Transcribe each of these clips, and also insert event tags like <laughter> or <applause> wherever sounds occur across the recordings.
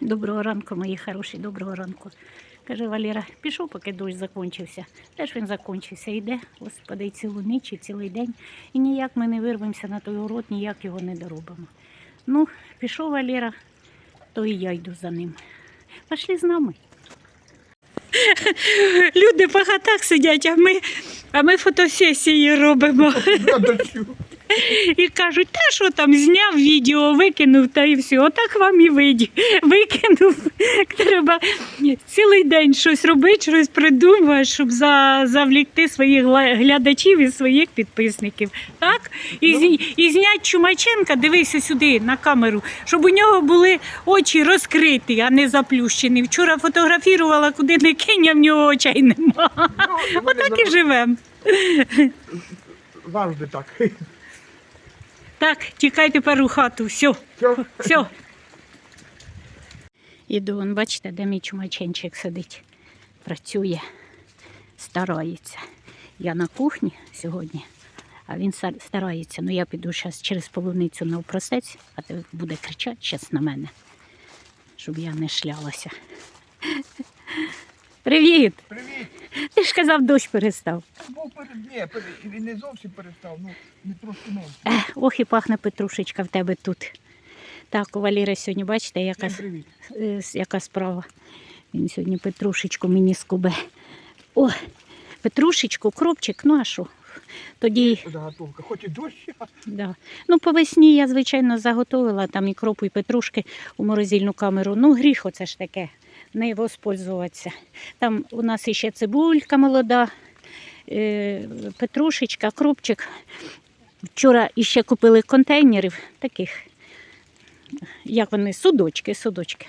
Доброго ранку, мої хороші, доброго ранку. Каже Валера, пішов, поки дощ закінчився. Теж він закінчився. Йде, господи, і цілу ніч, і цілий день. І ніяк ми не вирвемося на той город, ніяк його не доробимо. Ну, пішов Валера, то і я йду за ним. Пішли з нами. Люди по хатах сидять, а ми, а ми фотосесії робимо. <laughs> І кажуть, та що там зняв відео, викинув та і все. Отак вам і виді. <laughs> Викинув. <laughs> Треба цілий день щось робити, щось придумати, щоб за, завлікти своїх глядачів і своїх підписників. Так? І, зні- і зняти Чумаченка, дивися сюди на камеру, щоб у нього були очі розкриті, а не заплющені. Вчора фотографувала, куди не кинь, а в нього очей нема. Ну, Отак і живемо. Завжди так. Так, тікай тепер у хату. Все. Все. Все. Іду, вон, бачите, де мій чумаченчик сидить. Працює, старається. Я на кухні сьогодні, а він старається. Ну я піду зараз через полуницю навпростець, а ти буде кричати зараз на мене, щоб я не шлялася. <laughs> Привіт! Привіт. Ти ж казав, дощ перестав. Був перед... Ні, перед... він не зовсім перестав, ну, не трошки менше. Ех, ох і пахне петрушечка в тебе тут. Так, у Валіри сьогодні, бачите, яка Всім привіт. Е, с- яка справа. Він сьогодні петрушечку мені скубе. О, петрушечку, кропчик, ну а що? Тоді, Заготовка. Хоч і дощ, а да. Ну, по весні я, звичайно, заготовила там і кропу, і петрушки у морозильну камеру. Ну, гріх оце ж таке, не воспользуватися. Там у нас іще цибулька молода, е, петрушечка, кропчик. Вчора іще купили контейнерів таких, як вони, судочки, судочки.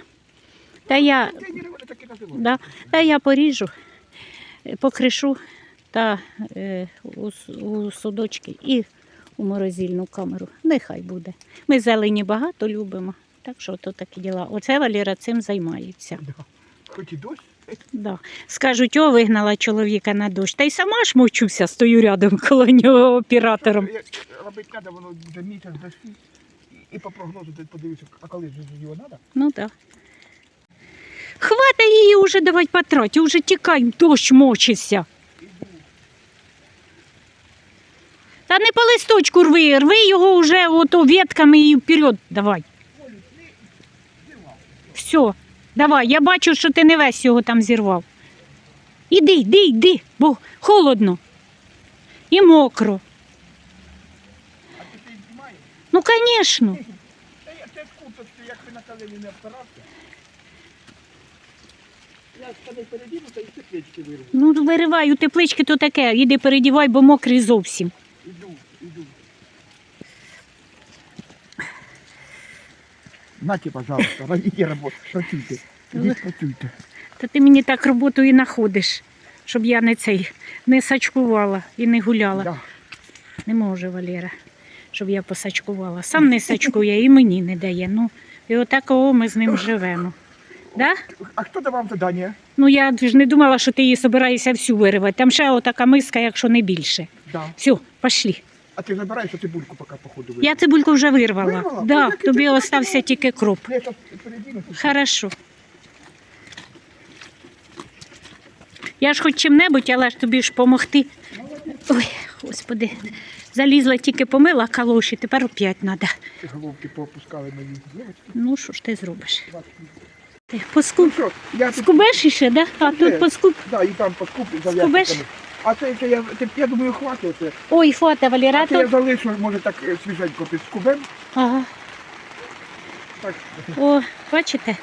Та я. Да. Та я поріжу, е, покришу та е, у, у судочки і у морозильну камеру. Нехай буде. Ми зелені багато любимо. Так що то такі діла. Оце Валера цим займається. Да. Хоч і дощ, Да. Скажуть, о, вигнала чоловіка на дощ. Та й сама ж мовчуся, стою рядом коло нього оператором. як робити треба, воно буде місяць дощі. І- по прогнозу ти подивишся, а коли ж його треба? Ну так. Хвата її уже давай потраті, уже тікай, дощ мочиться. Та не по листочку рви, рви його вже ото ветками і вперед давай. Все, давай, я бачу, що ти не весь його там зірвав. Іди, йди, йди, бо холодно і мокро. А ти ти знімаєш? Ну, звісно. Я це ж та і теплички вирву. Ну, виривай теплички, то таке, іди передівай, бо мокрий зовсім. Іду, іду. Нате, пожалуйста, родите работу, працюйте. Ідіть працюйте. Та ти мені так роботу і знаходиш, щоб я не цей не сачкувала і не гуляла. Да. Не може, Валера, щоб я посачкувала. Сам не сачкує і мені не дає. Ну, і отакого ми з ним живемо. Да? А хто давав задання? Ну я ж не думала, що ти її собираєшся всю виривати. Там ще отака миска, якщо не більше. Да. Все, пішли. А ти забираєш цибульку, поки походу Я цибульку вже вирвала. Вирвала? Да, Ну, тобі остався тільки кроп. Я передіну. Хорошо. Я ж хоч чим-небудь, але ж тобі ж помогти. Ой, господи, залізла тільки помила калоші, тепер опять треба. Головки попускали мені. Вибачте. Ну, що ж ти зробиш? Ти поскуб... Ну що, я тут, Скубеш іще, да? А тут поскуб. да, і там поскуплю за Скубеш? ящиками. А це, це я, це, я думаю, хватить оце. Ой, фото, Валера, А це я тут. залишу, може так е, свіженько під скубем. Ага. Так, О, бачите?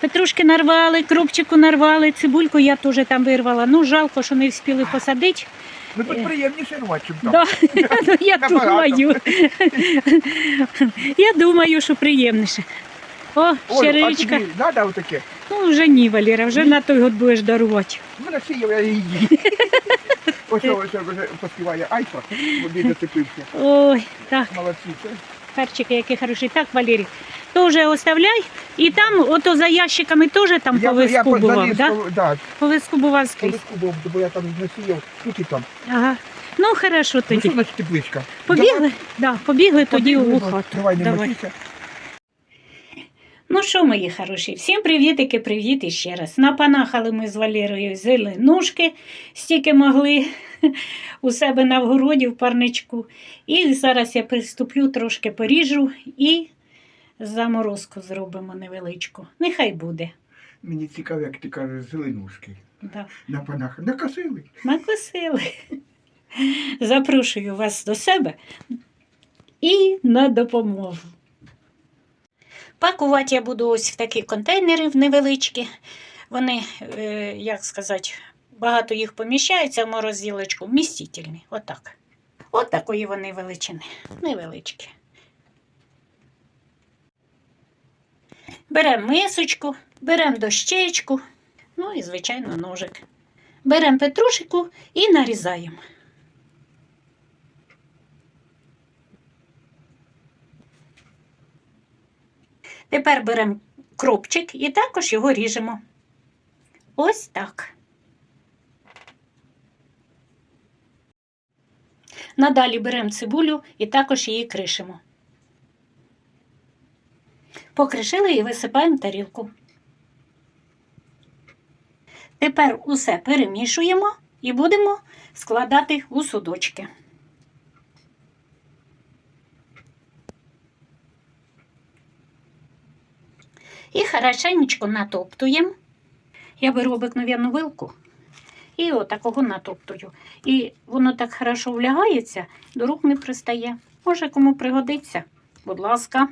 Петрушки нарвали, кропчику нарвали, цибульку я теж там вирвала. Ну, жалко, що не встигли посадити. ну тут приємніше рвати, чим там. Да, <laughs> ну, я Набагато. думаю. Я думаю, що приємніше. О, а черевичка. тобі надо отаке? Ну, вже ні, Валера, вже на той год будеш дарувати. У мене сіяв, я її. <laughs> Ось вже поспіває Айфа, бо зацепився. Ой, так, Молодці. Це перчики, які хороші. Так, Валерій, теж оставляй. І там, ото за ящиками теж там повискубував, заліз, да? да, Повискубував скрізь. повискубував, бо я там не сіяв, тут і там. Ага. Ну, хорошо Ну тоді. що значить тепличка? Побігли? Да, побігли тоді у хату. Давай не Давай. мочися. Ну що, мої хороші, всім привітики, привіт іще раз. Напанахали ми з Валерою зеленушки, стільки могли <laughs> у себе на вгороді в парничку. І зараз я приступлю, трошки поріжу і заморозку зробимо невеличку. Нехай буде. Мені цікаво, як ти кажеш, зеленушки. Да. На панах накосили. Накосили. <laughs> Запрошую вас до себе і на допомогу. Пакувати я буду ось в такі контейнери невеличкі. Вони, е, як сказати, багато їх поміщається в морозилочку, вмістительні. Отак. От такої вони величини. Невеличкі. Беремо мисочку, беремо дощечку, ну і, звичайно, ножик. Беремо петрушку і нарізаємо. Тепер беремо кропчик і також його ріжемо. Ось так. Надалі беремо цибулю і також її кришимо. Покришили і висипаємо тарілку. Тепер усе перемішуємо і будемо складати у судочки. І хорошенечко натоптуємо. Я беру обикновенну вилку і отакого натоптую. І воно так хорошо влягається, до рук не пристає. Може, кому пригодиться. Будь ласка.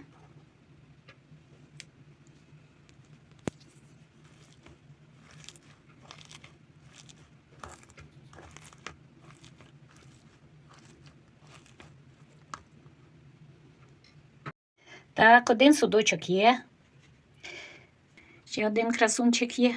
Так, один судочок є. Ще один красунчик є.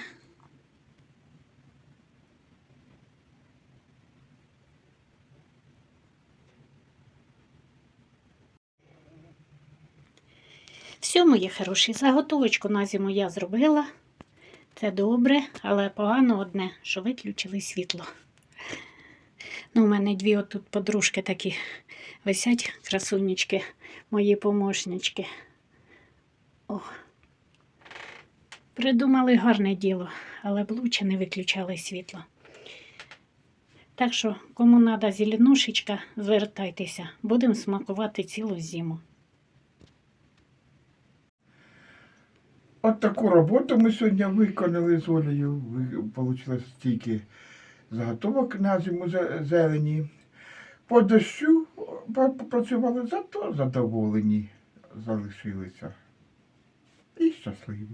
Все, мої хороші, заготовочку на зиму я зробила. Це добре, але погано одне, що виключили світло. Ну, у мене дві отут подружки такі висять, красунечки, мої помощнички. О. Придумали гарне діло, але б не виключали світло. Так що, кому треба зеленушечка, звертайтеся, будемо смакувати цілу зиму. От таку роботу ми сьогодні виконали з Олею. Вийшло стільки заготовок на зиму зелені. По дощу попрацювали, зато задоволені залишилися. І щасливі.